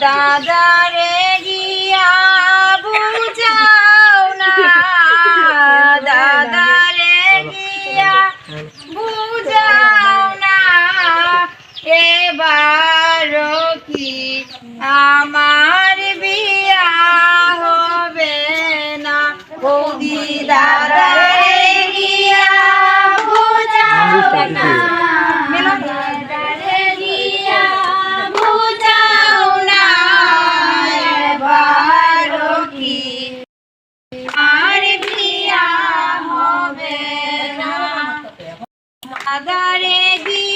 দাদারে গিয়া বুঝাও না। দাদারে গিয়া বুঝাও না। এবার কি আমার বিয়া হবে না? বৌদি I got Agarevi.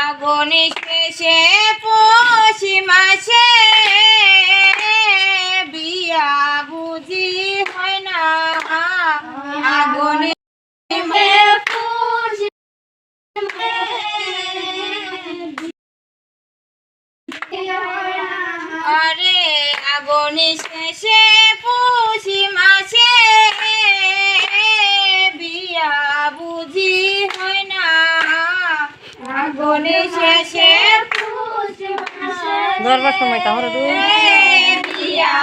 আগুনি শেষে পশি মাসে বিয়া বুঝি হয় না। আগুনি আরে আগুনি শেষে জীবনে শেষে ধরবার সময় তাহলে দিয়া